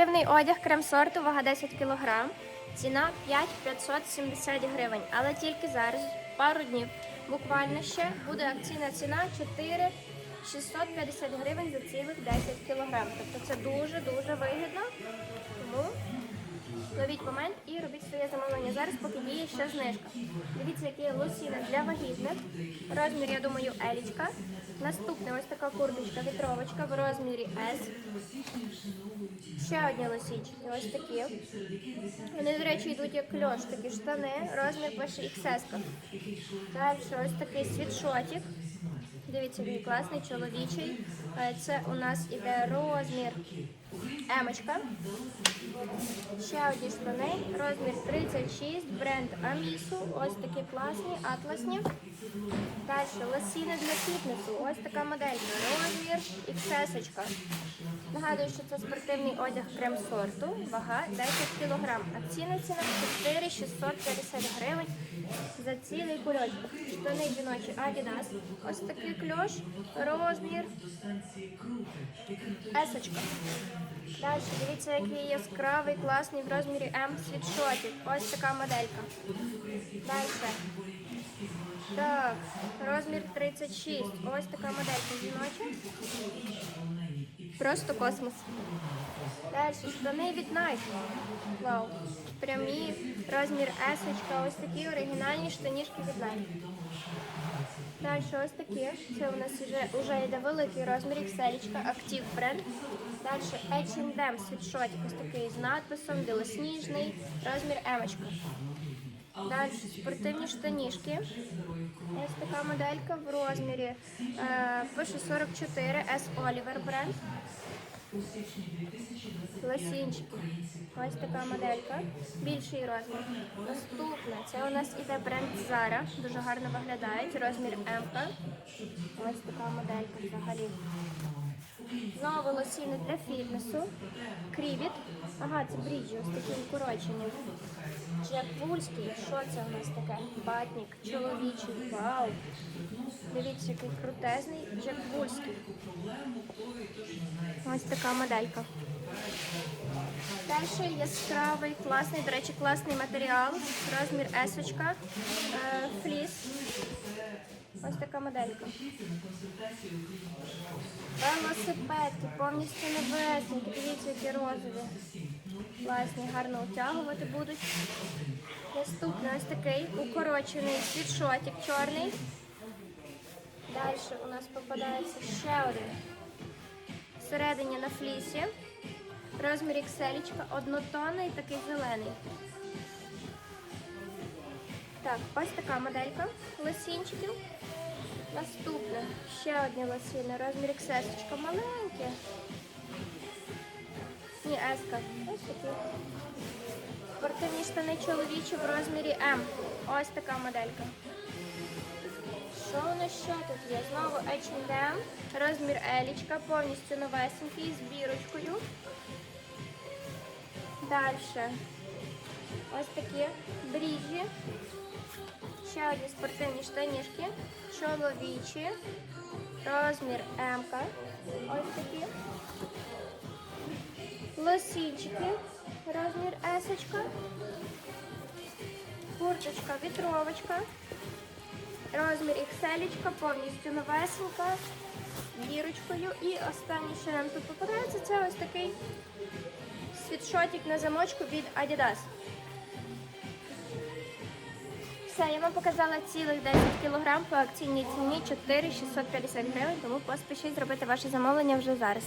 Спортивний одяг крем-сорту, вага 10 кг. Ціна 5570 гривень. Але тільки зараз, пару днів. Буквально ще буде акційна ціна 4650 гривень за цілих 10 кг. Тобто це дуже-дуже вигідно. Тому ловіть момент і робіть своє замовлення. Зараз поки діє ще знижка. Дивіться, які є для вагітних. Розмір, я думаю, елічка. Наступна ось така курточка, вітровочка в розмірі S. Ще одні лосічки, ось такі. Вони, до речі, йдуть як кльош, такі штани, розмір пише XS. Далі ось такий світшотик. Дивіться, він класний, чоловічий. Е, Це у нас іде розмір емочка. Ще одні штани, розмір 36, бренд Амісу. Ось такі класні, атласні. Далі лосіни для фітнесу. Ось така моделька. Розмір XS. Нагадую, що це спортивний одяг крем-сорту. Вага 10 кг. Акційна ціна 4650 гривень за цілий кульочок. Штани жіночі Adidas. Ось такий кльош. Розмір Есочка. Далі, дивіться, який яскравий, класний в розмірі М світшотик. Ось така моделька. Далі. Так, розмір 36. Ось така моделька жіноча. Просто космос. Далі, штани від Nike. Вау. Прямі, розмір S, ось такі оригінальні штанішки від Nike. Далі ось такі. Це у нас вже, вже йде великий розмір XL, актив бренд. Далі H&M світшотик, ось такий з надписом, білосніжний, розмір Емочка. Далі спортивні штанішки. Ось така моделька в розмірі е, пише 44 S Oliver бренд. Лосінчики. Ось така моделька. Більший розмір. Наступне. Це у нас іде бренд Zara. Дуже гарно виглядають. Розмір М. Ось така моделька взагалі. Знову лосіни для фітнесу. Крівіт. Ага, це бріджі, ось такі укорочені. Джек Вульський. Що це у нас таке? Батник, чоловічий. Вау. Дивіться, який крутезний Джек Вульський. Ось така моделька. Далі яскравий, класний, до речі, класний матеріал. Розмір есочка, е, фліс. Ось така моделька. Велосипедки, повністю небесні. Дивіться, які розові. Класні, гарно утягувати будуть. Наступний ось такий укорочений світшотик чорний. Далі у нас попадається ще один. Всередині на флісі. Розмір XL, однотонний, такий зелений. Так, ось така моделька лосінчиків. Наступне ще одні лосіни. Розмір XS, маленьке. Ні, еска. Ось такі. Спортивні штани чоловічі в розмірі М. Ось така моделька. Що у нас ще тут є? Знову H&M, розмір елічка, повністю новесенький, з бірочкою. Далі. Ось такі бріжі. Ще одні спортивні штанішки, чоловічі, розмір М. Ось такі. Лосінчики, розмір S. Курточка, вітровочка. Розмір XL, повністю новесенька, дірочкою. І останній, що нам тут попадається, це ось такий світшотик на замочку від Adidas. Все, я вам показала цілих 10 кг по акційній ціні 4650 гривень, тому поспішіть зробити ваше замовлення вже зараз.